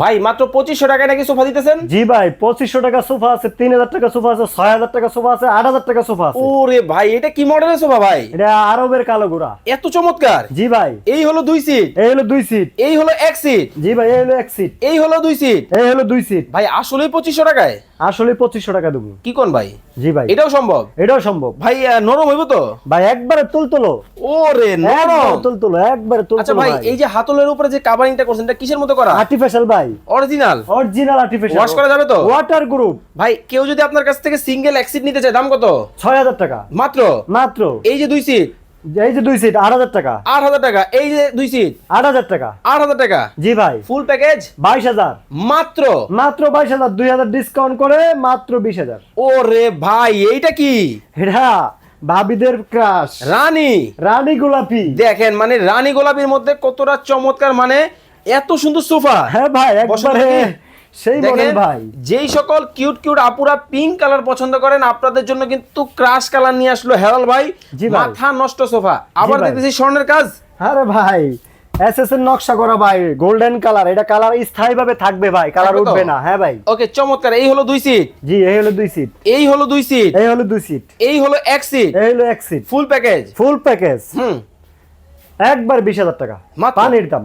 ভাই মাত্র পঁচিশশো টাকায় নাকি সোফা দিতেছেন? জি ভাই পঁচিশশো টাকা সোফা আছে তিন হাজার টাকা সোফা আছে ছয় হাজার টাকা সোফা আছে আট হাজার টাকা সোফা আছে। ওরে ভাই এটা কি মডেলের সোফা ভাই? এটা আরবের কালো গোড়া। এত চমৎকার। জি ভাই। এই হলো দুই সিট এই হলো দুই সিট এই হলো এক সিট জি ভাই এই হলো এক সিট এই হলো দুই সিট এই হলো দুই সিট ভাই আসলে পঁচিশশো টাকায়? আসলে পঁচিশশো টাকা দেবো। কি কোন ভাই? জি ভাই। এটাও সম্ভব? এটাও সম্ভব। ভাই নরম হইব তো? ভাই একবারে তুলতুলো ওরে নরম। তুলতুলো একবারে আচ্ছা তুলতুলো ভাই ভাই। এই যে হাতলের উপরে যে কাভারিংটা করছেন এটা কিসের মতো করা? আর্টিফিশিয়াল ভাই। অরিজিনাল অরিজিনাল আর্টিফিশিয়াল ওয়াশ করা যাবে তো? ওয়াটার গ্রুপ ভাই কেউ যদি আপনার কাছ থেকে সিঙ্গেল নিতে চায় দাম কত? ছয় হাজার টাকা। মাত্র? মাত্র। এই যে দুই সিট এই যে দুই সিট আট হাজার টাকা। আট হাজার টাকা। এই যে দুই সিট আট হাজার টাকা। আট হাজার টাকা? জি ভাই। ফুল প্যাকেজ বাইশ হাজার। মাত্র? মাত্র বাইশ হাজার দুই হাজার ডিসকাউন্ট করে মাত্র বিশ হাজার। ওরে ভাই এইটা কি? এটা ভাবিদের ক্রাশ রানী। রানী গোলাপি। দেখেন মানে রানী গোলাপির মধ্যে কতটা চমৎকার মানে এত সুন্দর সোফা। হ্যাঁ ভাই একবারে সেই দেখেন, ভাই। যেই সকল কিউট কিউট আপুরা পিঙ্ক কালার পছন্দ করেন আপনাদের জন্য কিন্তু ক্রাশ কালার নিয়ে আসলো হেরাল ভাই। মাথা নষ্ট সোফা। আবার। দেখতেছি স্বর্ণের কাজ। আরে ভাই এসএস এর নকশা করা ভাই গোল্ডেন কালার এটা কালার স্থায়ী ভাবে থাকবে ভাই কালার উঠবে না। হ্যাঁ ভাই। ওকে চমৎকার এই হলো দুই সিট জি এই হলো দুই সিট এই হলো দুই সিট এই হলো দুই সিট এই হলো এক সিট এই হলো এক seat full package full package হুম। একবার বিশ হাজার টাকা? পানির দাম।